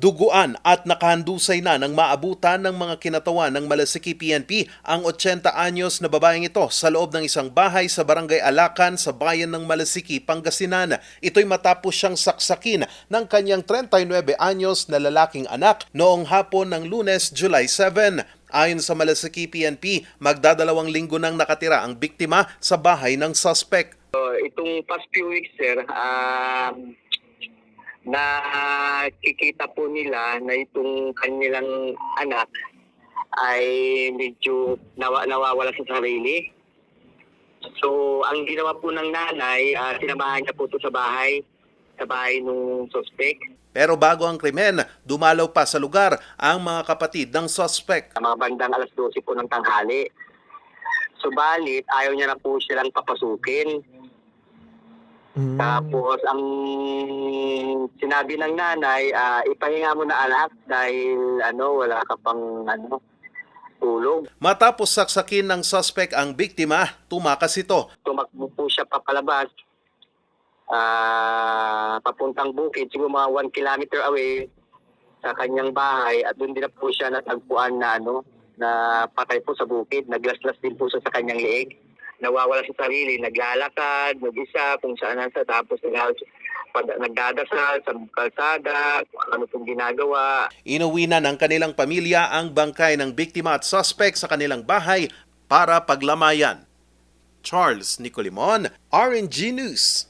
Duguan at nakahandusay na ng maabutan ng mga kinatawan ng Malasiki PNP ang 80 anyos na babaeng ito sa loob ng isang bahay sa Barangay Alacan sa bayan ng Malasiki, Pangasinan. Ito'y matapos siyang saksakin ng kanyang 39 anyos na lalaking anak noong hapon ng lunes, July 7. Ayon sa Malasiki PNP, magdadalawang linggo nang nakatira ang biktima sa bahay ng suspect. So, itong past few weeks, sir, um, nakikita po nila na itong kanilang anak ay medyo nawa, nawawala sa sarili. So, ang ginawa po ng nanay, uh, sinamahan niya po ito sa bahay, sa bahay ng suspect. Pero bago ang krimen, dumalaw pa sa lugar ang mga kapatid ng suspect. Mga bandang alas 12 po ng tanghali. Subalit, ayaw niya na po silang papasukin. Tapos ang sinabi ng nanay, ah, ipahinga mo na anak dahil ano wala ka pang ano tulog. Matapos saksakin ng suspect ang biktima, tumakas ito. Tumakbo po siya papalabas ah papuntang bukid, siguro mga 1 kilometer away sa kanyang bahay at doon din na po siya natagpuan na ano na patay po sa bukid. Naglaslas din po siya sa kanyang leeg. Nawawala sa sarili, naglalakad, mag-isa, kung saan nasa, tapos pag, nagdadasal sa kalsada, ano pong ginagawa. Inuwi na ng kanilang pamilya ang bangkay ng biktima at suspect sa kanilang bahay para paglamayan. Charles Nicolimon, RNG News.